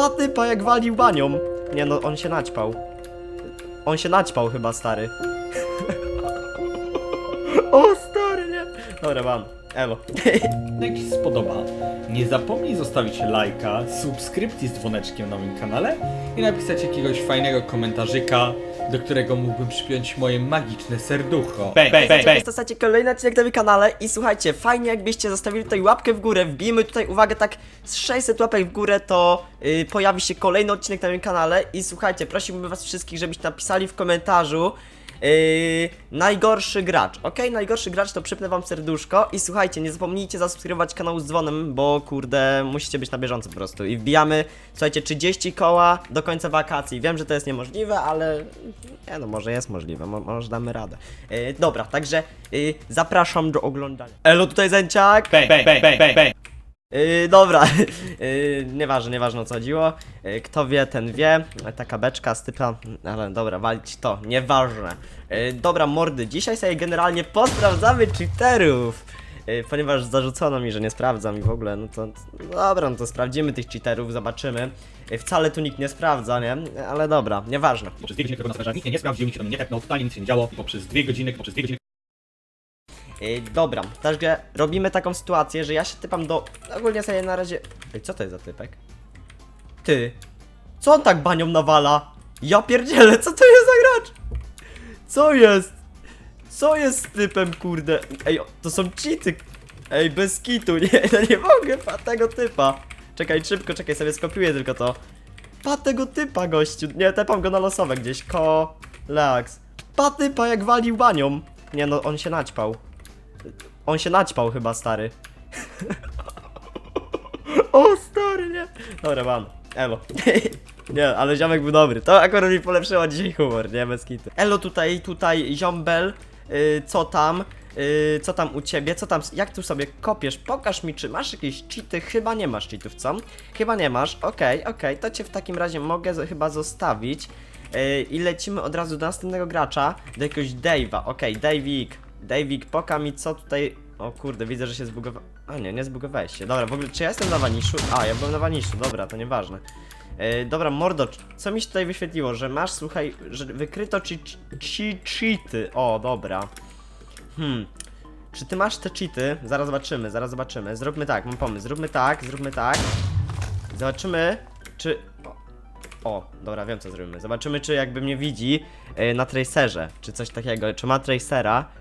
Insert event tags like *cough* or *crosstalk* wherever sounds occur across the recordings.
Patypa jak walił banią. Nie no, on się naćpał. On się naćpał chyba, stary. *laughs* o, stary, nie. Dobra, mam. Elo. *laughs* Jak Ci się spodoba, nie zapomnij zostawić lajka, subskrypcji z dzwoneczkiem na moim kanale i napisać jakiegoś fajnego komentarzyka, do którego mógłbym przypiąć moje magiczne serducho. Bang, bang, bang, To jest w zasadzie kolejny odcinek na moim kanale i słuchajcie, fajnie jakbyście zostawili tutaj łapkę w górę, wbijmy tutaj uwagę tak z 600 łapek w górę, to yy, pojawi się kolejny odcinek na moim kanale i słuchajcie, prosiłbym was wszystkich, żebyście napisali w komentarzu Yy, najgorszy gracz, ok? Najgorszy gracz to przypnę wam serduszko i słuchajcie, nie zapomnijcie zasubskrybować kanału z dzwonem, bo kurde, musicie być na bieżąco po prostu i wbijamy, słuchajcie, 30 koła do końca wakacji, wiem, że to jest niemożliwe, ale nie no, może jest możliwe, mo może damy radę. Yy, dobra, także yy, zapraszam do oglądania. Elo, tutaj Zęciak! bang, bang, bang, bang, bang. Yy, dobra, *laughs* yy, nieważne, nieważne o co chodziło. Yy, kto wie, ten wie. Taka beczka z typa, ale dobra, walić to, nieważne. Yy, dobra, mordy, dzisiaj sobie generalnie posprawdzamy cheaterów. Yy, ponieważ zarzucono mi, że nie sprawdzam i w ogóle, no to dobra, no to sprawdzimy tych cheaterów, zobaczymy. Yy, wcale tu nikt nie sprawdza, nie? Ale dobra, nieważne. Poprzez dwie godziny, którego na serwerze nikt mnie nie sprawdził, nikt się mnie nie tepnął, totalnie nic się nie działo i poprzez dwie godziny, poprzez dwie godziny Yy, dobra, także robimy taką sytuację, że ja się typam do... Ogólnie sobie na razie... Ej, co to jest za typek? Ty, co on tak banią nawala? Ja pierdzielę, co to jest za gracz? Co jest? Co jest z typem, kurde? Ej, to są cheaty. Ej, bez kitu, nie, *laughs* no nie mogę, pa tego typa. Czekaj, szybko, czekaj, sobie skopiuję tylko to. Pa tego typa, gościu. Nie, tepam go na losowe gdzieś. Kolaks. Pa typa jak walił banią. Nie no, on się naćpał. On się naćpał chyba, stary. *laughs* o, stary, nie. Dobra, mam. Elo. *laughs* nie, ale ziomek był dobry. To akurat mi polepszyło dzisiaj humor, nie? Bez kitu. Elo tutaj, tutaj, ziombel. Yy, co tam? Yy, co tam u ciebie? Co tam? Jak tu sobie kopiesz? Pokaż mi, czy masz jakieś cheaty? Chyba nie masz cheatów, co? Chyba nie masz. Okej, okej, to cię w takim razie mogę chyba zostawić. Yy, I lecimy od razu do następnego gracza, do jakiegoś Dave'a. Okej, Davik. Davik, poka mi co tutaj... O kurde, widzę, że się zbugowałem. A nie, nie zbugowałeś się. Dobra, w ogóle, czy ja jestem na waniszu? A, ja byłem na waniszu, dobra, to nieważne. Yy, dobra, mordo, co mi się tutaj wyświetliło? Że masz, słuchaj, że wykryto ci, ci cheaty. O, dobra. Hmm. Czy ty masz te cheaty? Zaraz zobaczymy, zaraz zobaczymy. Zróbmy tak, mam pomysł. Zróbmy tak, zróbmy tak. Zobaczymy, czy... O dobra, wiem co zrobimy. Zobaczymy, czy jakby mnie widzi yy, na tracerze, czy coś takiego. Czy ma tracera?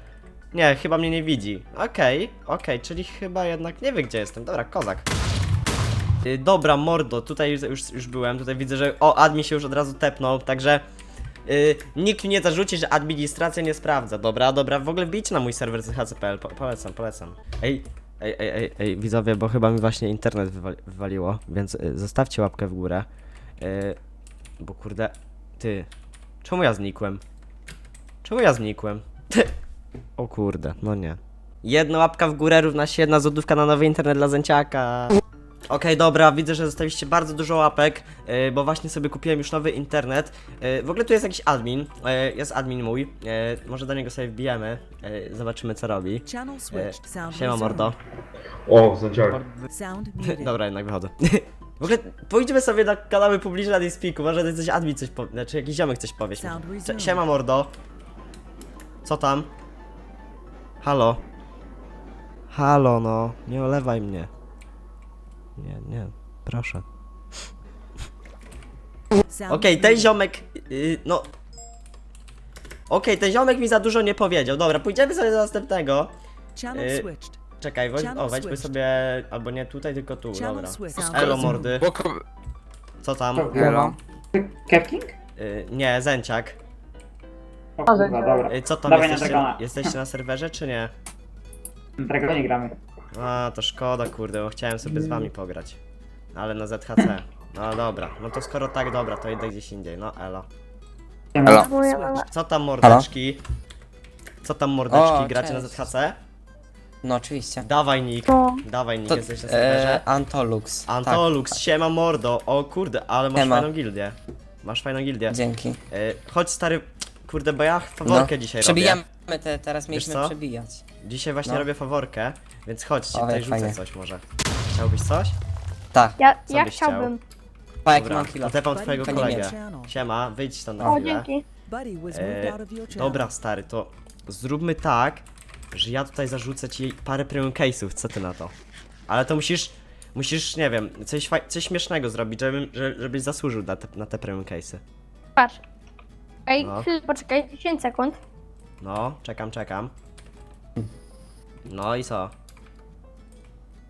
Nie, chyba mnie nie widzi. Okej, okej, czyli chyba jednak nie wie, gdzie jestem. Dobra, kozak. Yy, dobra, mordo, tutaj już, już, byłem. Tutaj widzę, że. O, admin się już od razu tepnął, także. Yy, nikt mi nie zarzuci, że administracja nie sprawdza. Dobra, dobra, w ogóle wbijcie na mój serwer chc.pl. Po, polecam, polecam. Ej, ej, ej, ej, ej, widzowie, bo chyba mi właśnie internet wywali wywaliło, więc y, zostawcie łapkę w górę. Yy, bo kurde, ty, czemu ja znikłem? Czemu ja znikłem? Ty. O kurde, no nie. Jedna łapka w górę równa się jedna złotówka na nowy internet dla Zęciaka. Okej, dobra, widzę, że zostawiliście bardzo dużo łapek, yy, bo właśnie sobie kupiłem już nowy internet. Yy, w ogóle tu jest jakiś admin, yy, jest admin mój, yy, może do niego sobie wbijemy, yy, zobaczymy co robi. Channel Yy, switched. Sound siema resumed. mordo. O, zęciak. Sound *laughs* muted. Dobra, jednak wychodzę. *laughs* W ogóle pójdźmy sobie na kanały publiczne na Dispeaku, może to coś admin coś powie, znaczy jakiś ziomek coś powie. Sound Cze- resumed. Siema mordo. Co tam? Halo? Halo no, nie olewaj mnie. Nie, nie, proszę. Okej, ten ziomek, yy, no... Okej, ten ziomek mi za dużo nie powiedział. Dobra, pójdziemy sobie do następnego. Channel y, switched. Czekaj, weź, Channel o, weźmy switched. sobie, albo nie tutaj, tylko tu, Channel dobra. switched. Elo mordy, Boko... co tam? Elo. Kepking? Yy, nie, Zęciak. O kurwa, dobra. Co tam, Dawaj na jesteście, Dragona. jesteście na serwerze, czy nie? Na Dragonie gramy. A, to szkoda, kurde, bo chciałem sobie z wami pograć. Ale na ZHC. No dobra, no to skoro tak, dobra, to idę gdzieś indziej, no elo. Elo. Co tam mordeczki? Co tam mordeczki, O, gracie na cześć. ZHC? No oczywiście. Dawaj Nick, dawaj Nick, To, jesteś na serwerze. e, Antolux. Antolux, siema mordo, o kurde, ale masz Siema. fajną gildię. Masz fajną gildię. Tak, dzięki. E, chodź stary, kurde, bo ja faworkę dzisiaj robię. Przebijamy te, teraz mieliśmy co? przebijać. Dzisiaj właśnie No. robię faworkę, więc chodź, ci O, tutaj jak rzucę fajnie. coś może. Chciałbyś coś? Tak. Ja, Co ja byś chciał? chciałbym. Pa, jak Dobra, mam kilo. to tepam twojego To nie kolegę. Siema, wyjdź tam na O, chwilę. dzięki. Buddy was E, moved out of your channel. Dobra, stary, to zróbmy tak, że ja tutaj zarzucę ci parę premium case'ów, co ty na to? Ale to musisz, musisz, nie wiem, coś, faj- coś śmiesznego zrobić, żebym, że- żebyś zasłużył na te, na te premium case'y. Patrz. Ej, No. chwilę, poczekaj, 10 sekund. No, czekam, czekam. No i co?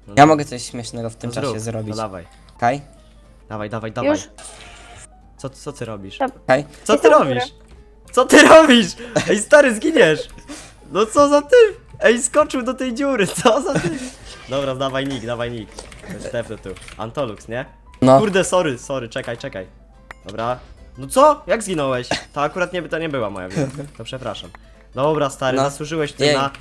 No, Ja mogę coś śmiesznego w tym to czasie zrób, zrobić. No dawaj, Okej? dawaj, dawaj, dawaj. Już? Co, co ty robisz? Dobra. Okej? Co ty Jestem robisz? Co ty robisz? Ej, stary, zginiesz! No co za ty? Ej, skoczył do tej dziury, co za ty? Dobra, dawaj nick, dawaj nick. Stefny tu. Antolux, nie? No. Kurde, sorry, sorry, czekaj, czekaj. Dobra. No co? Jak zginąłeś? To akurat nie, to nie była moja wina. To przepraszam. Dobra, stary, No. zasłużyłeś tutaj Jej. na...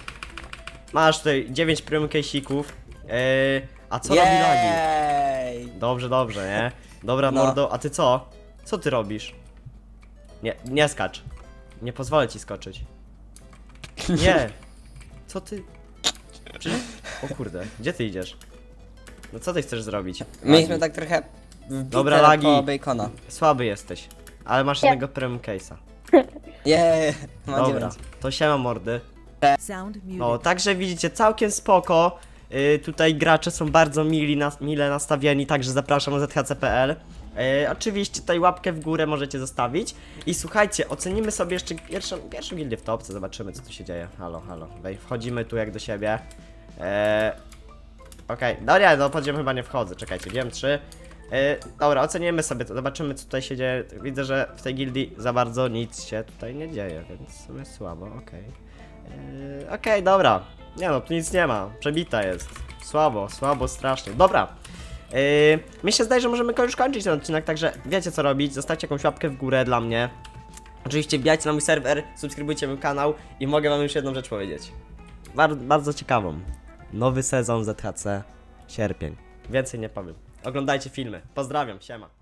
Masz tutaj 9 premium case'ików. Yy, a co robi lagi? Jej! Dobrze, dobrze, nie? Dobra, No. mordo, a ty co? Co ty robisz? Nie, nie skacz. Nie pozwolę ci skoczyć. Nie. Co ty? Przecież... O kurde, gdzie ty idziesz? No co ty chcesz zrobić? Mieliśmy Lagi. tak trochę wbite Dobra, lagi. po bacona. Słaby jesteś. Ale masz jednego premium case'a. Ma Dobra, dziewięć. to siema mordy. Sound muted. No, także widzicie, całkiem spoko. Yy, tutaj gracze są bardzo mili, nas, mile nastawieni, także zapraszam na zhc.pl. Yy, oczywiście tutaj łapkę w górę możecie zostawić. I słuchajcie, ocenimy sobie jeszcze pierwszą, pierwszą gildię w topce, zobaczymy co tu się dzieje. Halo, halo. Wej, wchodzimy tu jak do siebie. Yy, Okej, no nie, no podziemia chyba nie wchodzę, czekajcie, wiem 3. Yy, dobra, ocenimy sobie to, zobaczymy co tutaj się dzieje. Widzę, że w tej gildii za bardzo nic się tutaj nie dzieje, więc w sumie słabo, okej. Yy, Okej, dobra. Nie no, tu nic nie ma. Przebita jest. Słabo, słabo, strasznie. Dobra. Yy, mi się zdaje, że możemy już kończyć ten odcinek, także wiecie co robić. Zostawcie jakąś łapkę w górę dla mnie. Oczywiście wbijajcie na mój serwer, subskrybujcie mój kanał i mogę wam już jedną rzecz powiedzieć. Bar bardzo ciekawą. Nowy sezon ZHC, sierpień. Więcej nie powiem. Oglądajcie filmy. Pozdrawiam, siema.